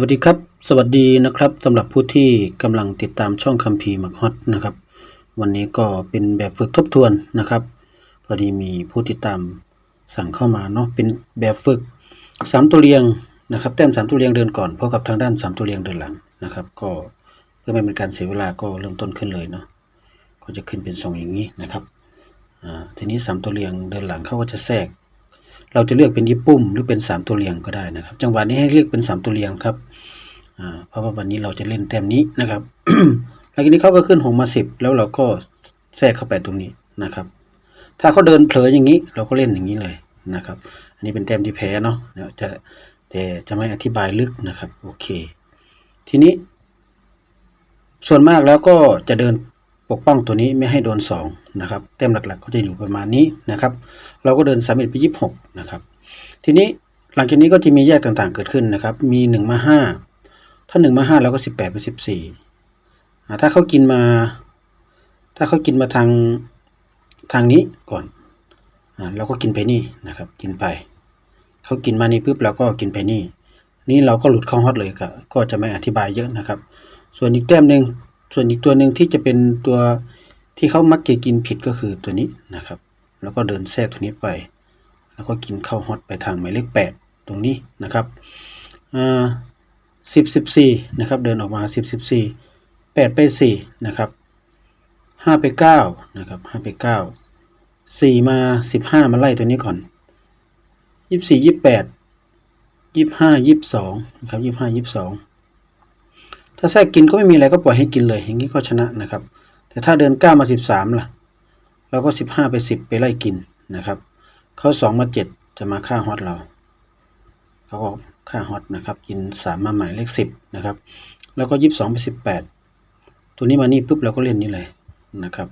วัสดีครับ สวัสดีนะครับสำหรับผู้ที่กำลังติดตามช่องคัมภีร์มักฮอตนะครับ วันนี้ก็เป็นแบบฝึกทบทวนนะครับ พอดีมีผู้ติดตามสั่งเข้ามาเนาะเป็นแบบฝึกสามตัวเรียงนะครับ แต้มสามตัวเรียงเดินก่อนพบกับทางด้านสามตัวเรียงเดินหลังนะครับ ก็เพื่อไม่เป็นการเสียเวลาก็เริ่มต้นขึ้นเลยเนาะก็จะขึ้นเป็นทรงอย่างนี้นะครับทีนี้สามตัวเรียงเดินหลังเขาก็จะแทรก เราจะเลือกเป็นยิปปุ้มหรือเป็นสามตัวเรียงก็ได้นะครับ จังหวะนี้ให้เลือกเป็นสามตัวเรียงครับเพราะว่าวันนี้เราจะเล่นแต้มนี้นะครับหลังจากนี้เขาก็ขึ้นหงมาสิบแล้วเราก็แทรกเข้าไปตรงนี้นะครับ ถ้าเขาเดินเผลออย่างนี้ เราก็เล่นอย่างนี้เลยนะครับ อันนี้เป็นแต้มที่แพ้เนาะจะแต่จะไม่อธิบายลึกนะครับ โอเค ทีนี้ ส่วนมากแล้วก็จะเดิน ปกป้องตัวนี้ไม่ให้โดนสองนะครับแต้มหลักๆก็จะอยู่ประมาณนี้นะครับ เราก็เดินสามเอ็ดไปยี่สิบหกนะครับ ทีนี้หลังจากนี้ก็จะมีแยกต่างๆเกิดขึ้นนะครับ มีหนึ่งมาห้าถ้าหนึ่งมาห้าเราก็สิบแปดไปสิบสี่ถ้าเขากินมา ถ้าเขากินมาทางทางนี้ก่อนอเราก็กินไปนี่นะครับ กินไป เขากินมานี่ปุ๊บเราก็กินไปนี่ นี่เราก็หลุดข้าฮอตเลยก็ก็จะไม่อธิบายเยอะนะครับ ส่วนอีกแต้มหนึ่ง ส่วนอีกตัวหนึ่งที่จะเป็นตัวที่เขามักจะกินผิดก็คือตัวนี้นะครับ แล้วก็เดินแทรกตัวนี้ไป แล้วก็กินเข้าฮอตไปทางหมายเลขแปดตรงนี้นะครับอ่าสิบสิบสี่นะครับเดินออกมาสิบสิบสี่แปดไปสี่นะครับห้าไปเก้านะครับห้าไปเก้าสี่มาสิบห้ามาไล่ตัวนี้ก่อนยี่สี่ยี่แปดยี่ห้ายี่สองนะครับยี่ห้ายี่สอง ถ้าแทรกกินก็ไม่มีอะไรก็ปล่อยให้กินเลย อย่างนี้ก็ชนะนะครับ แต่ถ้าเดินเก้ามาสิบสามล่ะ เราก็สิบห้าไปสิบไปไล่กินนะครับเขาสองมาเจ็ดจะมาฆ่าฮอตเราเขาก็ฆ่าฮอตนะครับ กินสามมาหมายเลขสิบนะครับ แล้วก็ยี่สิบสองไปสิบแปดตัวนี้มานี่ปุ๊บเราก็เล่นนี่เลยนะครับ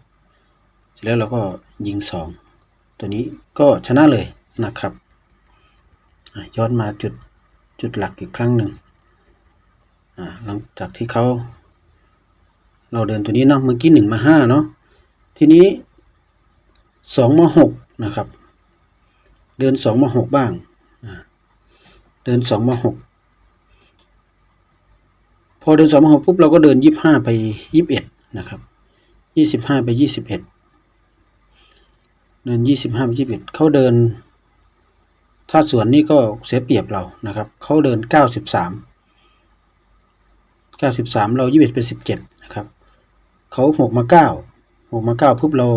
เสร็จแล้วเราก็ยิงสองตัวนี้ก็ชนะเลยนะครับย้อนมาจุดจุดหลักอีกครั้งหนึ่ง หลังจากที่เขาเราเดินตัวนี้เนาะเมื่อกี้หนึ่งมาห้าเนาะทีนี้สองมาหกนะครับ เดินสองมาหกบ้างเดินสองมาหกพอเดินสองมาหกปุ๊บเราก็เดินยี่ห้าไปยี่สิบเอ็ดนะครับยี่สิบห้าไปยี่สิบเอ็ดเดินยี่สิบห้าไปยี่สิบเอ็ดเขาเดิน ถ้าส่วนนี้ก็เสียเปรียบเรานะครับเขาเดินเก้าสิบสาม เก้าสิบสามเรายี่สิบเป็นสิบเจ็ดนะครับเขาหกมาเก้าหกมาเก้าปุ๊บเรา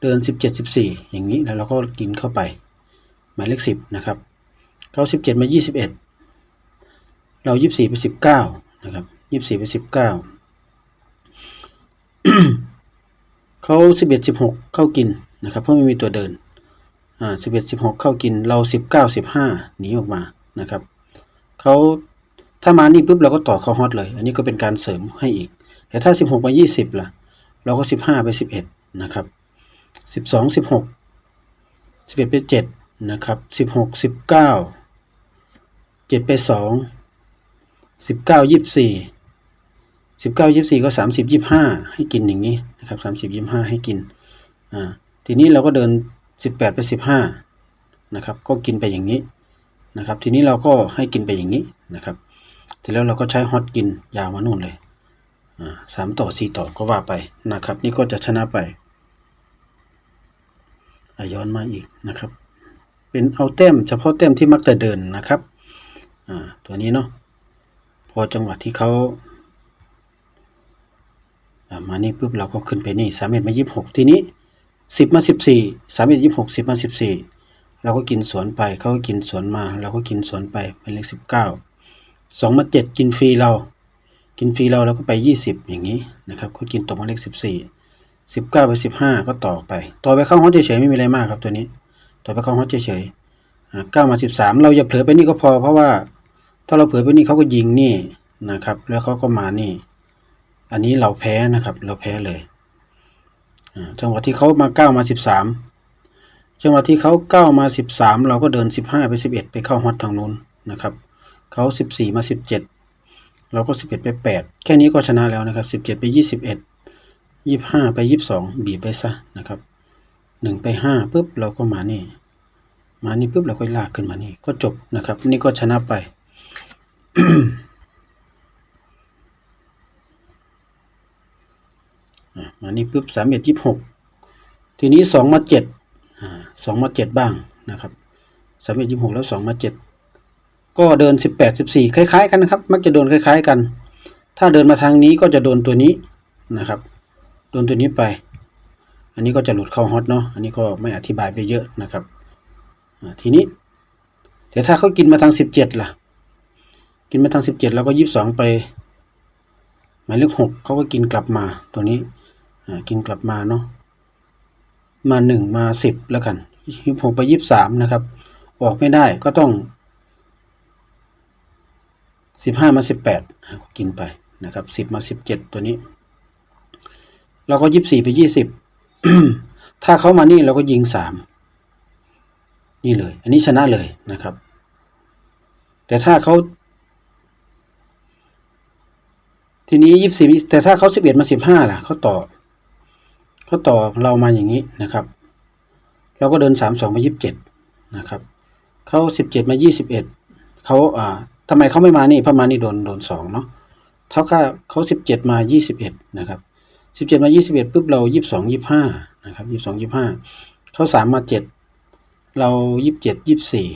เดินสิบเจ็ดสิบสี่อย่างนี้แล้วเราก็กินเข้าไป หมายเลขสิบนะครับเขาสิบเจ็ดมายี่สิบเอ็ดเรายี่สิบสี่ไปสิบเก้านะครับยี่สิบสี่ไปสิบเก้าเขาสิบเอ็ดสิบหกเข้ากินนะครับ เพราะไม่มีตัวเดินอ่าสิบเอ็ดสิบหกเข้ากินเราสิบเก้าสิบห้าหนีออกมานะครับเขา ถ้ามานี่ปุ๊บเราก็ต่อเข้าฮอตเลย อันนี้ก็เป็นการเสริมให้อีก แต่ถ้าสิบหกไปยี่สิบล่ะ เราก็สิบห้าไปสิบเอ็ดนะครับสิบสองสิบหกสิบเอ็ดไปเจ็ดนะครับสิบหกสิบเก้าเจ็ดไปสองสิบเก้ายี่สิบสี่สิบเก้ายี่สิบสี่ก็สามสิบยี่ห้าให้กินอย่างนี้นะครับสามสิบยี่ห้าให้กิน อ่า ทีนี้เราก็เดินสิบแปดไปสิบห้านะครับ ก็กินไปอย่างนี้นะครับ ทีนี้เราก็ให้กินไปอย่างนี้นะครับ ทีแล้วเราก็ใช้ฮอตกินยาวมานู่นเลยสามต่อสี่ต่อก็ว่าไปนะครับ นี่ก็จะชนะไปย้อนมาอีกนะครับ เป็นเอาแต้มเฉพาะแต้มที่มักจะเดินนะครับอ่าตัวนี้เนาะพอจังหวะที่เขาอ่ามานี่ปุ๊บเราก็ขึ้นไปนี่สามเอ็ดมายี่สิบหกทีนี้สิบมาสิบสี่สามเอ็ดยี่สิบหกสิบมาสิบสี่เราก็กินสวนไปเขาก็กินสวนมา เราก็กินสวนไปเป็นเลขสิบเก้า สองมาเจ็ดกินฟรีเรา กินฟรีเราเราก็ไปยี่สิบอย่างนี้นะครับก็กินตกมาเลขสิบสี่สิบเก้าไปสิบห้าก็ต่อไป ต่อไปเข้าห้องเฉยๆไม่มีอะไรมากครับตัวนี้ ต่อไปเข้าห้องเฉยๆเก้ามาสิบสามเราอย่าเผลอไปนี่ก็พอ เพราะว่า ถ้าเราเผลอไปนี่เขาก็ยิงนี่นะครับ แล้วเขาก็มานี่ อันนี้เราแพ้นะครับ เราแพ้เลยจังหวะที่เขามาเก้ามาสิบสามจังหวะที่เขาเก้ามาสิบสามเราก็เดินสิบห้าไปสิบเอ็ดไปเข้าฮอตทางนู้นนะครับ เขา 14 มา 17 เราก็ 11 ไป 8 แค่นี้ก็ชนะแล้วนะครับ 17 ไป 21 25 ไป 22 บีบไปซะนะครับ 1 ไป5ปุ๊บเราก็มานี่ มานี่ปุ๊บเราก็ลากขึ้นมานี่ ก็จบนะครับ นี่ก็ชนะไปมานี่ปุ๊บสามเอ็ดยี่หกทีนี้สองมาเจ็ดสองมาเจ็ดบ้างนะครับสามเอ็ดยี่หกแล้วสองมาเจ็ด ก็เดินสิบแปดสิบสี่คล้าย ๆ กันนะครับ มักจะโดนคล้าย ๆ กัน ถ้าเดินมาทางนี้ก็จะโดนตัวนี้นะครับ โดนตัวนี้ไป อันนี้ก็จะหลุดเข้าฮอตเนาะ อันนี้ก็ไม่อธิบายไปเยอะนะครับ ทีนี้แต่ถ้าเขากินมาทางสิบเจ็ดล่ะ กินมาทางสิบเจ็ดแล้วก็ยี่สิบสองไป หมายเลขหกเขาก็กินกลับมาตัวนี้กินกลับมาเนาะ มาหนึ่งมาสิบแล้วกันยี่สิบหกไปยี่สิบสามนะครับ ออกไม่ได้ก็ต้อง สิบห้ามาสิบแปดกินไปนะครับสิบมาสิบเจ็ดตัวนี้ เราก็ยี่สิบสี่ไปยี่สิบถ้าเขามานี่เราก็ยิงสามนี่เลย อันนี้ชนะเลยนะครับ แต่ถ้าเขาทีนี้ยี่สิบแต่ถ้าเขาสิบเอ็ดมาสิบห้าล่ะเขาต่อเขาต่อเรามาอย่างนี้นะครับ เราก็เดินสามสองไปยี่สิบเจ็ดนะครับเขาสิบเจ็ดมายี่สิบเอ็ดเขาอ่า ทำไมเขาไม่มานี่พระมานี่โดนโดนสองเนาะเท่ากับเขาสิบเจ็ดมายี่สิบเอ็ดนะครับสิบเจ็ดมายี่สิบเอ็ดปุ๊บเรายี่สิบสองยี่สิบห้านะครับยี่สิบสองยี่สิบห้าเขาสามมาเจ็ดเรายี่สิบเจ็ดยี่สิบสี่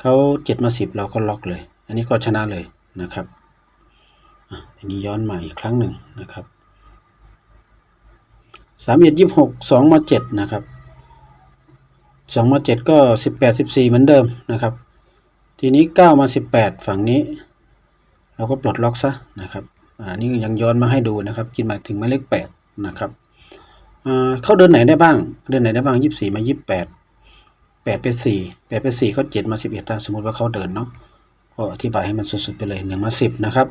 เขาเจ็ดมาสิบเราก็ล็อกเลย อันนี้ก็ชนะเลยนะครับอะทีนี้ย้อนมาอีกครั้งหนึ่งนะครับสามเอ็ดยี่สิบหกสองมาเจ็ดนะครับสองมาเจ็ดก็สิบแปดสิบสี่เหมือนเดิมนะครับ ทีนี้ 9 มา 18 ฝั่งนี้ เราก็ปลดล็อกซะนะครับอันนี้ยังย้อนมาให้ดูนะครับ กินมาถึงหมายเลข8นะครับเขาเดินไหนได้บ้าง เดินไหนได้บ้าง 24 มา 28 8เป็น4 8ไป็น4เขา7มา 11ตามสมมติว่าเขาเดินเนาะก็อธิบายให้มันสุดๆไปเลย 1 มา 10 นะครับ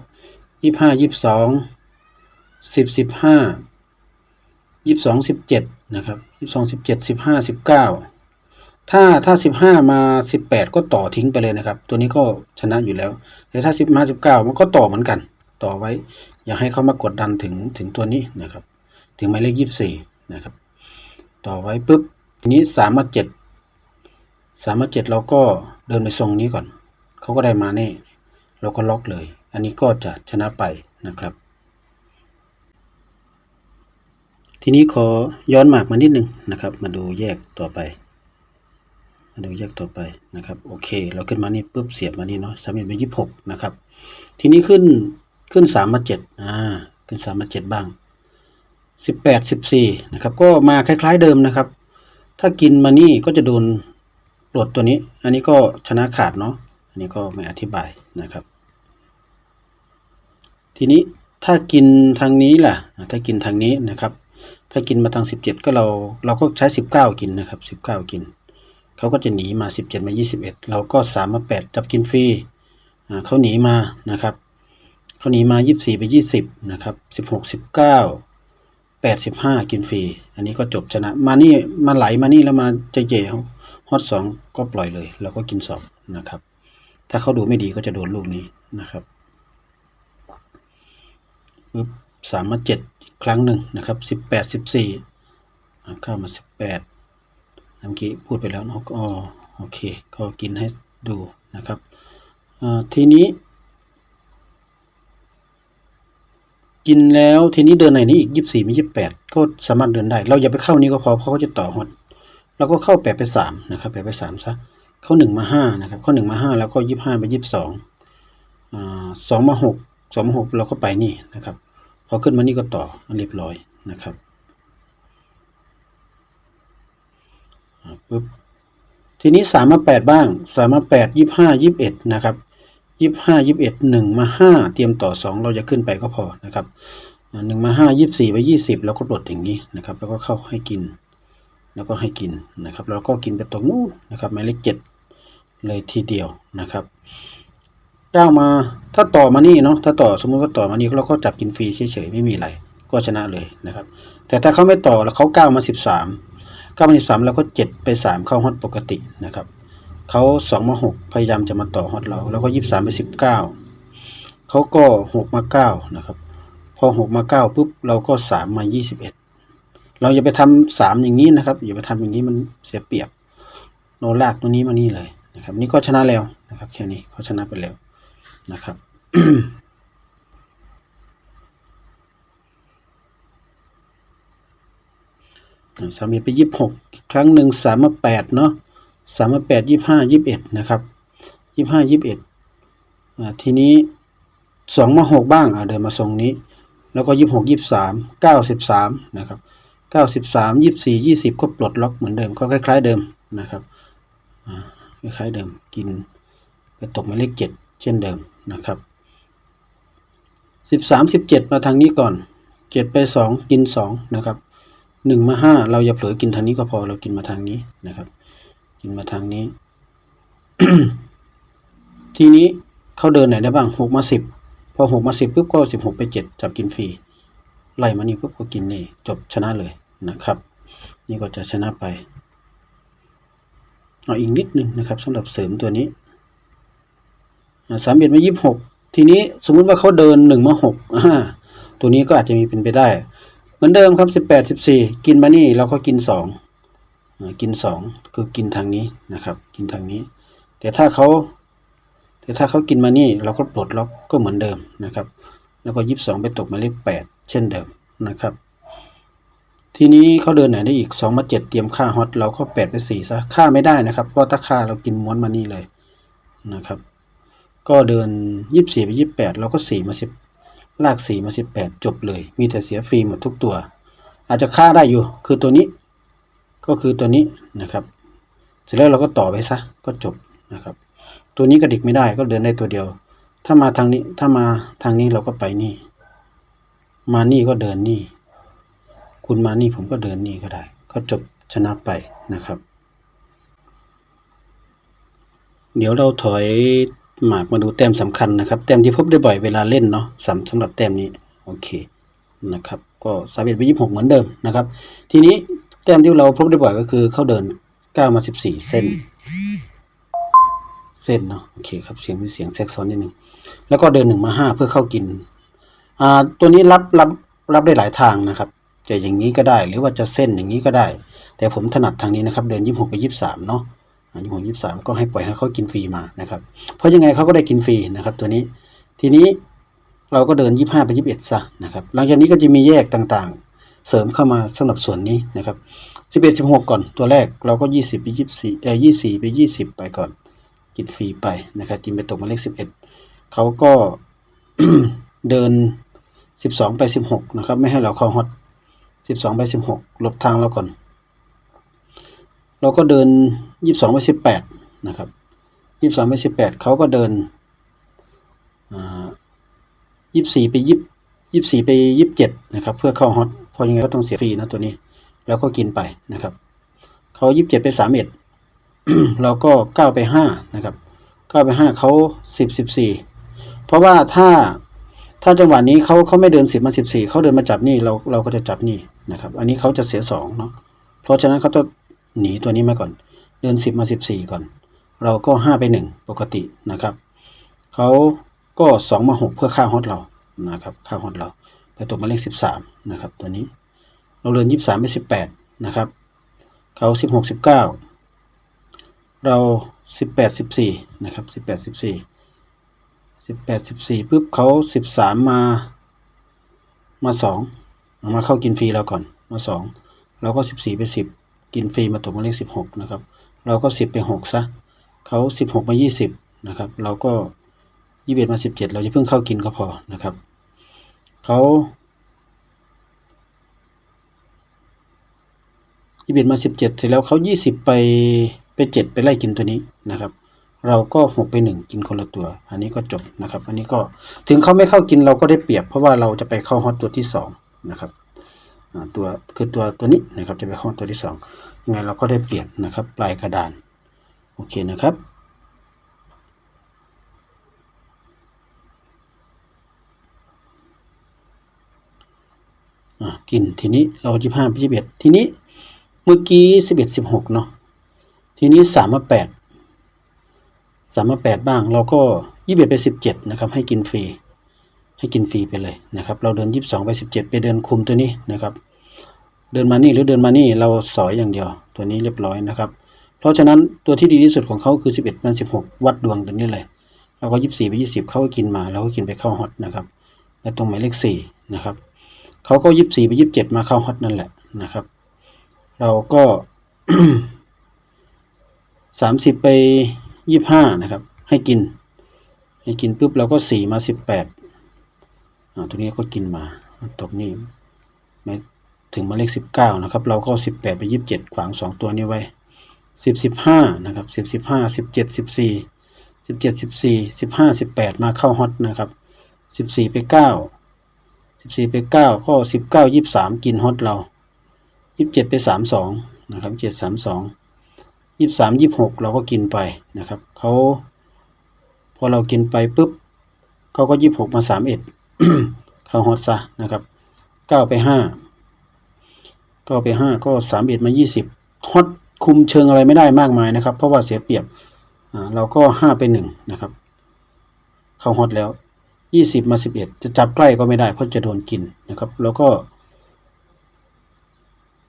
25 22 10 15 22 17 นะครับ 22 17 15 19 ถ้าถ้าสิบห้ามาสิบแปดก็ต่อทิ้งไปเลยนะครับ ตัวนี้ก็ชนะอยู่แล้วแต่ถ้าสิบมาสิบเก้ามันก็ต่อเหมือนกัน ต่อไว้ อย่าให้เขามากดดันถึงถึงตัวนี้นะครับ ถึงหมายเลขยี่สิบสี่นะครับ ต่อไว้ปุ๊บทีนี้สามมาเจ็ดสามมาเจ็ดเราก็เดินไปทรงนี้ก่อน เขาก็ได้มาแน่ เราก็ล็อกเลย อันนี้ก็จะชนะไปนะครับ ทีนี้ขอย้อนหมากมานิดนึงนะครับ มาดูแยกต่อไป ดูแยกต่อไปนะครับโอเค เราขึ้นมานี่ปุ๊บเสียบมานี่เนาะสามเอ็ดเป็นยี่สิบหกนะครับ ทีนี้ขึ้นขึ้นสามมาเจ็ดอ่าขึ้นสามมาเจ็ดบ้างสิบแปดสิบสี่นะครับก็มาคล้าย ๆเดิมนะครับ ถ้ากินมานี่ก็จะโดนปลดตัวนี้ อันนี้ก็ชนะขาดเนาะอันนี้ก็ไม่อธิบายนะครับ ทีนี้ถ้ากินทางนี้ล่ะ ถ้ากินทางนี้นะครับ ถ้ากินมาทางสิบเจ็ดก็เราเราก็ใช้สิบเก้ากินนะครับสิบเก้ากิน เขาก็จะหนีมา 17 มา 21 เราก็ 3 มา 8 จับกินฟรีเขาหนีมานะครับเขาหนีมา 24 ไป 20 นะครับ 16 19 85 กินฟรี อันนี้ก็จบชนะ มานี่มาไหลมานี่แล้วมาเจเจฮอตสองก็ปล่อยเลย เราก็กินสองนะครับ ถ้าเขาดูไม่ดีก็จะโดนลูกนี้นะครับปึ๊บสามมาเจ็ดอีกครั้งหนึ่งนะครับ18 14เข้ามา18 เมื่อกี้พูดไปแล้วเนาะก็โอเค ก็กินให้ดูนะครับทีนี้ กินแล้วทีนี้เดินไหนนี้อีกยี่สิบสี่มียี่สิบแปดก็สามารถเดินได้ เราอย่าไปเข้านี้ก็พอเพราะเขาจะต่อหดเราก็เข้าแปดไปสามนะครับแปดไปสามซะเข้าหนึ่งมาห้านะครับ เข้าหนึ่งมาห้าแล้วก็ยี่สิบห้าไปยี่สิบสองสองมาหกสองมาหกเราก็ไปนี่นะครับ พอขึ้นมานี่ก็ต่ออันเรียบร้อยนะครับ อ่า ปุ๊บทีนี้สามมาแปดบ้างสามมาแปดยี่ห้ายี่บเอ็ดนะครับยี่ห้ายี่บเอ็ดหนึ่งมาห้าเตรียมต่อสองเราจะขึ้นไปก็พอนะครับหนึ่งมาห้ายี่สี่ไปยี่สิบแล้วก็ปลดอย่างนี้นะครับ แล้วก็เข้าให้กิน แล้วก็ให้กินนะครับแล้วก็กินไปตรงนู้นนะครับหมายเลขเจ็ดเลยทีเดียวนะครับเก้ามาถ้าต่อมานี่เนาะถ้าต่อสมมุติว่าต่อมานี่เราก็จับกินฟรีเฉยๆไม่มีอะไรก็ชนะเลยนะครับ แต่ถ้าเขาไม่ต่อแล้วเขาเก้ามาสิบสาม เก้ามาสิบสามแล้วก็เจ็ดไปสามเข้าฮอตปกตินะครับเขาสองมาหกพยายามจะมาต่อฮอตเราแล้วก็ยี่สามไปสิบเก้าเขาก็หกมาเก้านะครับ พอหกมาเก้าปุ๊บเราก็สามมายี่สิบเอ็ดเราอย่าไปทำสามอย่างนี้นะครับ อย่าไปทำอย่างนี้มันเสียเปรียบเราลากตัวนี้มานี่เลยนะครับ นี่ก็ชนะแล้วนะครับแค่นี้เขาชนะไปแล้วนะครับ อ่า สามเอ็ดไปยี่สิบหกอีกครั้งหนึ่งสามมาแปดเนาะสามมาแปดยี่ห้ายี่สิบเอ็ดนะครับยี่ห้ายี่สิบเอ็ดทีนี้สองมาหกบ้างอ่าเดินมาทรงนี้ แล้วก็ยี่หกยี่สามเก้าสิบสามนะครับเก้าสิบสามยี่สี่ยี่สิบก็ปลดล็อกเหมือนเดิมก็คล้าย ๆ เดิมนะครับคล้ายๆเดิมกินไปตกมาเลขเจ็ดเช่นเดิมนะครับสิบสามสิบเจ็ดมาทางนี้ก่อนเจ็ดไปสองกินสองนะครับ หนึ่งมาห้าเราอย่าเผลอกินทางนี้ก็พอเรากินมาทางนี้นะครับ กินมาทางนี้ ทีนี้เขาเดินไหนได้บ้างหกมาสิบพอหกมาสิบปุ๊บก็สิบหกไปเจ็ดจับกินฟรีไล่มานี่ปุ๊บก็กินนี่จบชนะเลยนะครับ นี่ก็จะชนะไปเอาอีกนิดหนึ่งนะครับสำหรับเสริมตัวนี้สามเอ็ดมายี่สิบหกทีนี้สมมุติว่าเขาเดินหนึ่งมาหกตัวนี้ก็อาจจะมีเป็นไปได้ มือนเดิมครับสิบแปดสิบสี่กินมานี่เราก็กินสองกินสองคือกินทางนี้นะครับ กินทางนี้ แต่ถ้าเขาแต่ถ้าเขากินมานี่เราก็ปลดล็อกก็เหมือนเดิมนะครับ แล้วก็ยี่สิบสองไปตกมาเลขแปดเช่นเดิมนะครับ ทีนี้เขาเดินไหนได้อีกสองมาเจ็ดเตรียมค่าฮอตเราก็แปดไปสี่ซะค่าไม่ได้นะครับ เพราะถ้าค่าเรากินม้วนมานี่เลยนะครับ ก็เดินยี่สิบสี่ไปยี่สิบแปดเราก็สี่มาสิบ ลากสี่มาสิบแปดจบเลย มีแต่เสียฟรีหมดทุกตัว อาจจะค่าได้อยู่ คือตัวนี้ ก็คือตัวนี้นะครับ เสร็จแล้วเราก็ต่อไปซะ ก็จบนะครับ ตัวนี้กระดิกไม่ได้ก็เดินได้ตัวเดียว ถ้ามาทางนี้ ถ้ามาทางนี้เราก็ไปนี่ มานี่ก็เดินนี่ คุณมานี่ผมก็เดินนี่ก็ได้ ก็จบชนะไปนะครับ เดี๋ยวเราถอย หมากมาดูแต้มสำคัญนะครับ แต้มที่พบได้บ่อยเวลาเล่นเนาะสำสำหรับแต้มนี้โอเคนะครับ ก็สามเอ็ดไปยี่สิบหกเหมือนเดิมนะครับ ทีนี้แต้มที่เราพบได้บ่อยก็คือเข้าเดินเก้ามาสิบสี่เส้น เส้นเนาะโอเคครับเสียงมีเสียงแทรกซ้อนนิดนึงแล้วก็เดินหนึ่งมาห้าเพื่อเข้ากินอ่าตัวนี้รับรับรับได้หลายทางนะครับจะอย่างนี้ก็ได้หรือว่าจะเส้นอย่างนี้ก็ได้ แต่ผมถนัดทางนี้นะครับ เดินยี่สิบหกไปยี่สิบสามเนาะ ยี่หกยี่สามก็ให้ปล่อยให้เขากินฟรีมานะครับ เพราะยังไงเขาก็ได้กินฟรีนะครับตัวนี้ ทีนี้เราก็เดินยี่ห้าไปยี่สิบเอ็ดซะนะครับ หลังจากนี้ก็จะมีแยกต่างๆ เสริมเข้ามาสำหรับส่วนนี้นะครับสิบเอ็ดสิบหกก่อนตัวแรกเราก็ยี่สิบไปยี่สี่เอ่อยี่สี่ไปยี่สิบไปก่อน กินฟรีไปนะครับกินไปตกมาเลขสิบเอ็ดเขาก็เดินสิบสองไปสิบหกนะครับ ไม่ให้เราเข้าฮอตสิบสองไปสิบหกหลบทางเราก่อน เราก็เดินยี่สิบสองไปสิบแปดนะครับยี่สิบสองไปสิบแปดเขาก็เดินยี่สิบสี่ไปยี่ยี่สิบสี่ไปยี่สิบเจ็ดนะครับ เพื่อเข้าฮอตพราะยังไงก็ต้องเสียฟรีนะตัวนี้ แล้วก็กินไปนะครับเขายี่สิบเจ็ดไปสามเอ็ดเราก็เก้าไปห้านะครับเก้าไปห้าเขาสิบสิบสี่เพราะว่าถ้าถ้าจังหวะนี้เขาเขาไม่เดินสิบมาสิบสี่เขาเดินมาจับนี่เราเราก็จะจับนี่นะครับ อันนี้เขาจะเสียสองเนาะเพราะฉะนั้นเขาต้อง หนีตัวนี้มาก่อน เดินสิบมาสิบสี่ก่อน เราก็ห้าไปหนึ่งปกตินะครับเขาก็สองมาหกเพื่อค่าฮอตเรานะครับค่าฮอตเราไปตกมาเลขสิบสามนะครับ ตัวนี้ เราเดินยี่สิบสามไปสิบแปดนะครับเขาสิบหกสิบเก้าเราสิบแปดสิบสี่นะครับสิบแปดสิบสี่สิบแปดสิบสี่ปุ๊บเขาสิบสามมามาสองมาเข้ากินฟรีเราก่อนมาสองเราก็สิบสี่ไปสิบ กินฟรีมาตกมาเลขสิบหกนะครับ เราก็สิบไปหกซะเขาสิบหกมายี่สิบนะครับ เราก็ยี่สิบเอ็ดมาสิบเจ็ดเราจะเพิ่งเข้ากินก็พอนะครับเขายี่สิบเอ็ดมาสิบเจ็ดเสร็จแล้วเขายี่สิบไปไปเจ็ดไปไล่กินตัวนี้นะครับ เราก็หกไปหนึ่งกินคนละตัว อันนี้ก็จบนะครับ อันนี้ก็ถึงเขาไม่เข้ากินเราก็ได้เปรียบ เพราะว่าเราจะไปเข้าฮอตตัวที่สองนะครับ ตัวคือตัวตัวนี้นะครับจะไปข้าตัวที่สองยังไงเราก็ได้เปรียบนะครับปลายกระดานโอเคนะครับกินทีนี้เรายี่ห้าสิบเอ็ดทีนี้เมื่อกี้สิบเอ็ดสิบหกเนาะทีนี้สามมาแปดสามมาแปดบ้าง เราก็ยี่สิบเอ็ดไปสิบเจ็ดนะครับ ให้กินฟรี ให้กินฟรีไปเลยนะครับ เราเดินยี่สิบสองไปสิบเจ็ดไปเดินคุมตัวนี้นะครับ เดินมานี่หรือเดินมานี่เราสอยอย่างเดียว ตัวนี้เรียบร้อยนะครับ เพราะฉะนั้นตัวที่ดีที่สุดของเขาคือสิบเอ็ดมันสิบหกวัดดวงตัวนี้เลยเราก็ยี่สิบสี่ไปยี่สิบเขาก็กินมาเราก็กินไปเข้าฮอตนะครับและตรงหมายเลขสี่นะครับเขาก็ยี่สิบสี่ไปยี่สิบเจ็ดมาเข้าฮอตนั่นแหละนะครับ เราก็สามสิบไปยี่ห้านะครับ ให้กิน ให้กินปุ๊บเราก็สี่มาสิบแปด ตัวนี้ก็กินมาตกนี้ไม่ถึงมาเลขสิบเก้านะครับ เราก็สิบแปดไปยี่สิบเจ็ดขวางสองตัวนี้ไว้สิบสิบห้านะครับสิบสิบห้าสิบเจ็ดสิบสี่สิบเจ็ดสิบสี่สิบห้าสิบแปดมาเข้าฮอตนะครับสิบสี่ไปเก้าสิบสี่ไปเก้าก็สิบเก้ายี่สิบสามกินฮอตเรายี่สิบเจ็ดไปสามสองนะครับเจ็ดสามสองยี่สามยี่หกเราก็กินไปนะครับเขาพอเรากินไปปุ๊บเขาก็ยี่หกมาสาม เอ็ดเขาฮอตซะนะครับเก้าไปห้าเก้าไปห้าก็สามเอ็ดมายี่สิบฮอตคุมเชิงอะไรไม่ได้มากมายนะครับ เพราะว่าเสียเปรียบเราก็ห้าไปหนึ่งนะครับ เข้าฮอตแล้วยี่สิบมาสิบเอ็ดจะจับใกล้ก็ไม่ได้เพราะจะโดนกินนะครับ แล้วก็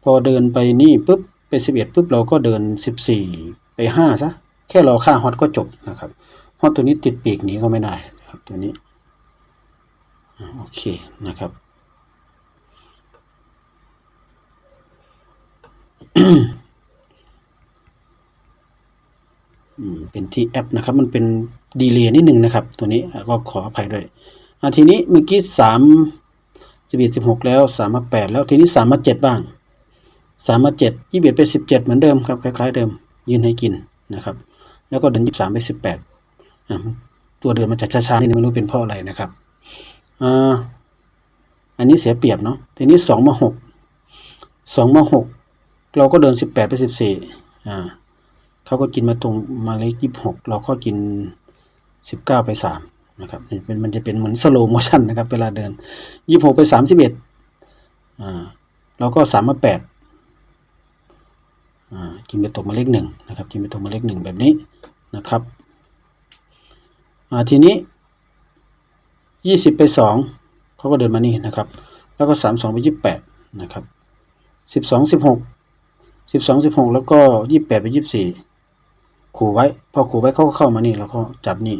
พอเดินไปนี่ปุ๊บไปสิบเอ็ดปุ๊บเราก็เดินสิบสี่ไปห้าซะแค่รอค่าฮอตก็จบนะครับฮอตตัวนี้ติดปีกหนีก็ไม่ได้ครับตัวนี้ โอเคนะครับ เป็นที่แอปนะครับ มันเป็นดีเลย์นิดหนึ่งนะครับ ตัวนี้ก็ขออภัยด้วยทีนี้เมื่อกี้สามสิบเอ็ดสิบหกแล้วสามมาแปดแล้วทีนี้สามมาเจ็ดบ้างสามมาเจ็ดยี่สิบเอ็ดไปสิบเจ็ดเหมือนเดิมครับคล้ายๆเดิม ยืนให้กินนะครับ แล้วก็เดินยี่สิบสามไปสิบแปดตัวเดินมันจะช้าๆนิดนึงไม่รู้เป็นเพราะอะไรนะครับ อ่าอันนี้เสียเปรียบเนาะทีนี้สองมาหกสองมาหกเราก็เดินสิบแปดไปสิบสี่อ่าเขาก็กินมาตรงมาเลขยี่หกเราก็กินสิบเก้าไปสามนะครับมันเป็นมันจะเป็นเหมือนสโลโมชันนะครับ เวลาเดินยี่หกไปสามสิบเอ็ดอ่าเราก็สามมาแปดอ่ากินไปตกมาเลขหนึ่งนะครับ กินไปตกมาเลขหนึ่งแบบนี้นะครับอ่าทีนี้ ยี่สิบไปสองเขาก็เดินมานี่นะครับ แล้วก็สามสองไปยี่สิบแปดนะครับสิบสองสิบหกสิบสองสิบหกแล้วก็ยี่สิบแปดไปยี่สิบสี่ขู่ไว้ พอขู่ไว้เขาก็เข้ามานี่แล้วก็จับนี่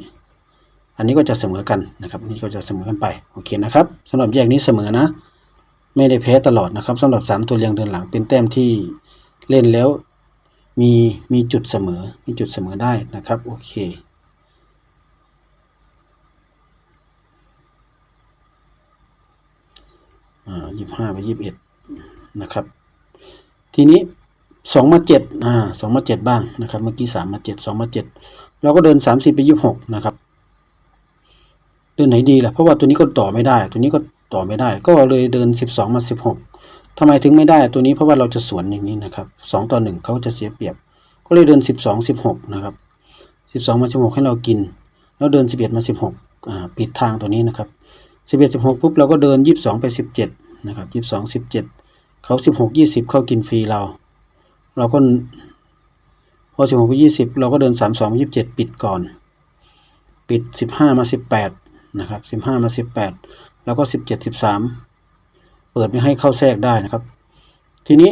อันนี้ก็จะเสมอกันนะครับอันนี่ก็จะเสมอกันไปโอเคนะครับสำหรับแยกนี้เสมอนะ ไม่ได้แพ้ตลอดนะครับสำหรับสามตัวเรียงเดินหลังเป็นแต้มที่เล่นแล้วมีมีจุดเสมอมีจุดเสมอได้นะครับโอเค อ่ายี่ห้าไปยี่สิบเอ็ดนะครับ ทีนี้สองมาเจ็ดอ่าสองมาเจ็ดบ้างนะครับ เมื่อกี้สามมาเจ็ดสองมาเจ็ดเราก็เดินสามสิบไปยี่สิบหกนะครับเดินไหนดีล่ะเพราะว่าตัวนี้ก็ต่อไม่ได้ ตัวนี้ก็ต่อไม่ได้ ก็เลยเดินสิบสองมาสิบหกทำไมถึงไม่ได้ตัวนี้เพราะว่าเราจะสวนอย่างนี้นะครับสองต่อหนึ่งเขาจะเสียเปรียบ ก็เลยเดินสิบสองสิบหกนะครับสิบสองมาสิบหกให้เรากิน แล้วเดินสิบเอ็ดมาสิบหกอ่าปิดทางตัวนี้นะครับ สิบเอ็ดสิบหกปุ๊บเราก็เดินยี่สิบสองไปสิบเจ็ดนะครับยี่สิบสองสิบเจ็ดเขาสิบหกยี่สิบเข้ากินฟรีเรา เราก็พอสิบหกไปยี่สิบเราก็เดินสามสองยี่สิบเจ็ดปิดก่อน ปิดสิบห้ามาสิบแปดนะครับสิบห้ามาสิบแปดแล้วก็สิบเจ็ดสิบสามเปิดไม่ให้เข้าแทรกได้นะครับ ทีนี้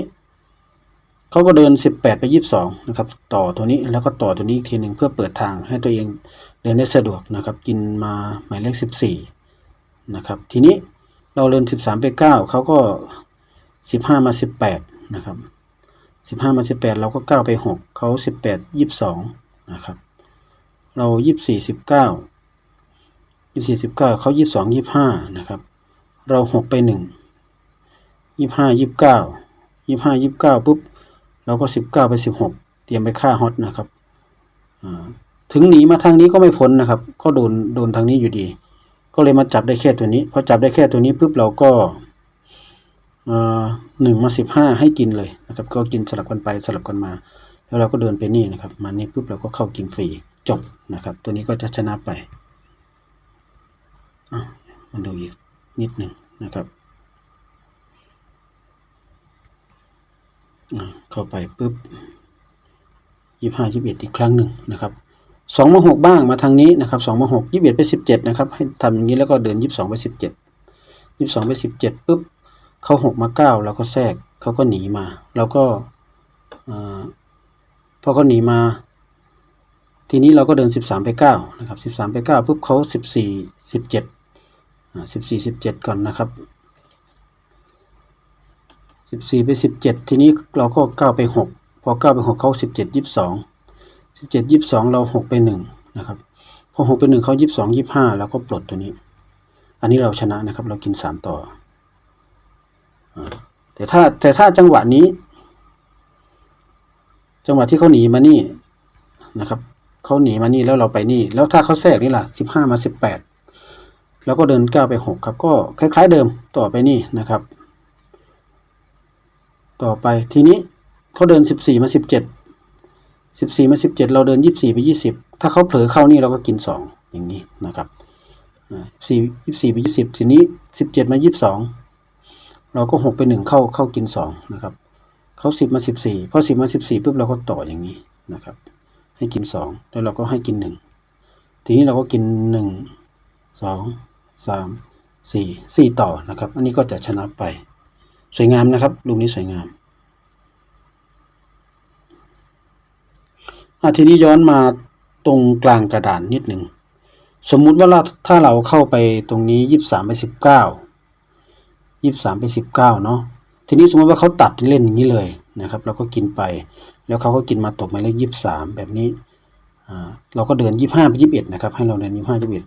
เขาก็เดิน 18 ไป 22 นะครับ ต่อตัวนี้แล้วก็ต่อตัวนี้อีกทีหนึ่งเพื่อเปิดทางให้ตัวเองเดินได้สะดวกนะครับ กินมาหมายเลข 14 นะครับ ทีนี้เราเดิน13 ไป 9เขาก็ 15 มา 18 นะครับ 15 มา 18 เราก็ 9 ไป 6 เขา 18 22 นะครับ เรา 24 19 24 19 เขา 22 25 นะครับ เรา 6 ไป 1 25 29 25 29 ปุ๊บ เราก็สิบเก้าไปสิบหกเตรียมไปฆ่าฮอตนะครับ ถึงหนีมาทางนี้ก็ไม่พ้นนะครับ ก็โดน โดนทางนี้อยู่ดี ก็เลยมาจับได้แค่ตัวนี้พอจับได้แค่ตัวนี้ปุ๊บเราก็หนึ่งมาสิบห้าให้กินเลยนะครับ ก็กินสลับกันไปสลับกันมา แล้วเราก็เดินไปนี่นะครับ มานี่ปุ๊บเราก็เข้ากินฟรีจบนะครับ ตัวนี้ก็จะชนะไปมาดูอีกนิดหนึ่งนะครับเข้าไปปุ๊บยี่ห้ายี่สิบเอ็ดอีกครั้งหนึ่งนะครับ สองมาหกบ้างมาทางนี้นะครับสองมาหกยี่สิบเอ็ดไปสิบเจ็ดนะครับ ให้ทำอย่างนี้แล้วก็เดินยี่สิบสองไปสิบเจ็ดยี่สิบสองไปสิบเจ็ดปุ๊บเขาหกมาเก้าเราก็แทรกเขาก็หนีมาเราก็พอเขาหนีมา ทีนี้เราก็เดินสิบสามไปเก้านะครับสิบสามไปเก้าปุ๊บเขาสิบสี่สิบเจ็ดสิบสี่สิบเจ็ดก่อนนะครับสิบสี่ไปสิบเจ็ดทีนี้เราก็เก้าไปหกพอเก้าไปหกเขาสิบเจ็ดยี่สิบสอง สิบเจ็ดยี่สิบสองเราหกไปหนึ่งนะครับ พอหกไปหนึ่งเขายี่สิบสองยี่สิบห้าเราก็ปลดตัวนี้ อันนี้เราชนะนะครับ เรากินสามต่อ แต่ถ้าแต่ถ้าจังหวะนี้ จังหวะที่เขาหนีมานี่นะครับเขาหนีมานี่แล้วเราไปนี่ แล้วถ้าเขาแทรกนี่ล่ะสิบห้ามาสิบแปดแล้วก็เดินก้าวไปหกครับ ก็คล้าย ๆ เดิมต่อไปนี่นะครับ ต่อไปทีนี้เขาเดินสิบสี่มาสิบเจ็ด สิบสี่มาสิบเจ็ดเราเดินยี่สี่ไปยี่สิบถ้าเขาเผลอเข้านี่เราก็กินสองอย่างนี้นะครับสี่ยี่สี่ไปยี่สิบทีนี้สิบเจ็ดมายี่สิบสองเราก็หกไปหนึ่งเข้าเข้ากินสองนะครับเขาสิบมาสิบสี่พอสิบมาสิบสี่ปุ๊บเราก็ต่ออย่างนี้นะครับ ให้กินสองแล้วเราก็ให้กินหนึ่งทีนี้เราก็กินหนึ่งสองสามสี่สี่ต่อนะครับ อันนี้ก็จะชนะไป สวยงามนะครับลูกนี้สวยงาม อะทีนี้ย้อนมาตรงกลางกระดานนิดหนึ่ง สมมุติว่าถ้าเราเข้าไปตรงนี้ยี่สิบสามไปสิบเก้ายี่สามไปสิบเก้าเนาะทีนี้สมมติว่าเขาตัดเล่นอย่างนี้เลยนะครับ เราก็กินไป แล้วเขาก็กินมาตกหมายเลขยี่สามแบบนี้อ่าเราก็เดินยี่ห้าไปยี่สิบเอ็ดนะครับ ให้เราเดินยี่ห้ายี่สิบเอ็ด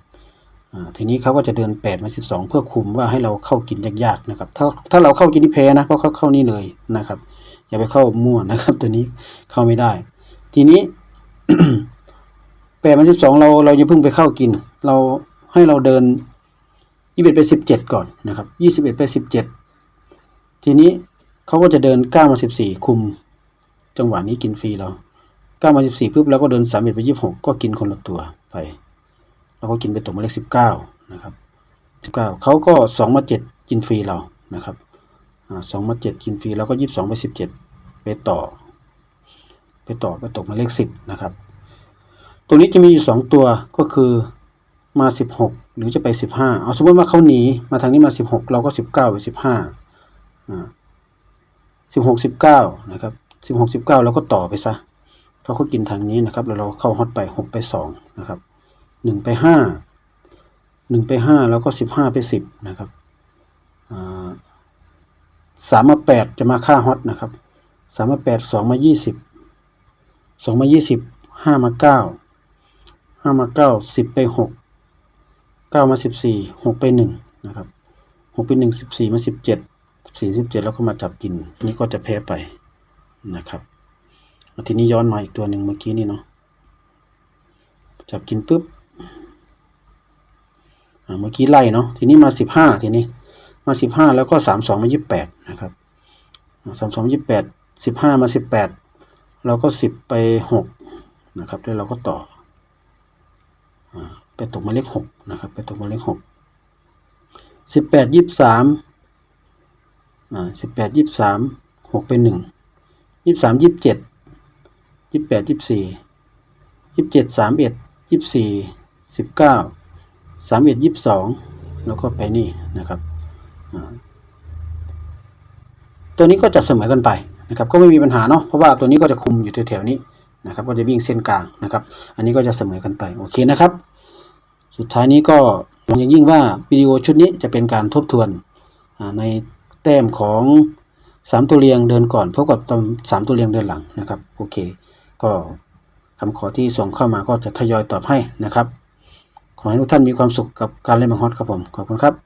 อ่าทีนี้เขาก็จะเดินแปดมาสิบสองเพื่อคุมว่าให้เราเข้ากินยากๆนะครับ ถ้าถ้าเราเข้ากินที่แพ้นะเพราะเขาเข้านี่เลยนะครับ อย่าไปเข้ามั่วนะครับ ตัวนี้เข้าไม่ได้ ทีนี้ แปดมาสิบสองเราเราอย่าเพิ่งไปเข้ากิน เราให้เราเดินยี่สิบเอ็ดไปสิบเจ็ดก่อนนะครับยี่สิบเอ็ดไปสิบเจ็ดทีนี้เขาก็จะเดินเก้ามาสิบสี่คุม จังหวะนี้กินฟรีเราเก้ามาสิบสี่ปุ๊บเราก็เดินสามเอ็ดไปยี่สิบหกก็กินคนละตัวไปเราก็กินไปตกมาเลขสิบเก้านะครับสิบเก้าเขาก็สองมาเจ็ดกินฟรีเรานะครับสองมาเจ็ดกินฟรีเราก็ยี่สิบสองไปสิบเจ็ดไปต่อ ไปต่อไปตกมาเลขสิบนะครับ ตรงนี้จะมีอยู่สองตัวก็คือมาสิบหกหรือจะไปสิบห้าเอาสมมติว่าเขาหนีมาทางนี้มาสิบหกเราก็สิบเก้าไปสิบห้าอ่าสิบหกสิบเก้านะครับสิบหกสิบเก้าเราก็ต่อไปซะเขาก็กินทางนี้นะครับ แล้วเราเข้าฮอตไปหกไปสองนะครับหนึ่งไปห้าหนึ่งไปห้าแล้วก็สิบห้าไปสิบนะครับอ่าสามมาแปดจะมาค่าฮอตนะครับสามมาแปดสองมายี่สิบ สองมายี่สิบห้ามาเก้าห้ามาเก้าสิบไปหกเก้ามาสิบสี่หกไปหนึ่งนะครับหกไปหนึ่งสิบสี่มาสิบเจ็ดสี่สิบเจ็ดแล้วก็มาจับกิน นี่ก็จะแพ้ไปนะครับทีนี้ย้อนมาอีกตัวหนึ่งเมื่อกี้นี่เนาะจับกินปุ๊บเมื่อกี้ไล่เนาะทีนี้มาสิบห้าทีนี้มาสิบห้าแล้วก็สามสองมายี่สิบแปดนะครับสามสองยี่สิบแปดสิบห้ามาสิบแปด เราก็สิบไปหกนะครับแล้วเราก็ต่อไปตกมาเลขหกนะครับ ไปตกมาเลขหกสิบแปดยี่สิบสามอ่าสิบแปดยี่สิบสามหกไปหนึ่งยี่สิบสามยี่สิบเจ็ดยี่สิบแปดยี่สิบสี่ยี่สิบเจ็ดสามเอ็ดยี่สิบสี่สิบเก้าสามเอ็ดยี่สิบสองแล้วก็ไปนี่นะครับตัวนี้ก็จะเสมอกันไป นะครับก็ไม่มีปัญหาเนาะเพราะว่าตัวนี้ก็จะคุมอยู่แถวๆนี้นะครับก็จะวิ่งเส้นกลางนะครับ อันนี้ก็จะเสมอกันไปโอเคนะครับ สุดท้ายนี้ก็หวังอย่างยิ่งว่าวิดีโอชุดนี้จะเป็นการทบทวนในแต้มของสามตัวเรียงเดินก่อนพบกับสามตัวเรียงเดินหลังนะครับโอเค ก็คำขอที่ส่งเข้ามาก็จะทยอยตอบให้นะครับ ขอให้ทุกท่านมีความสุขกับการเล่นบังฮอตครับผมขอบคุณครับ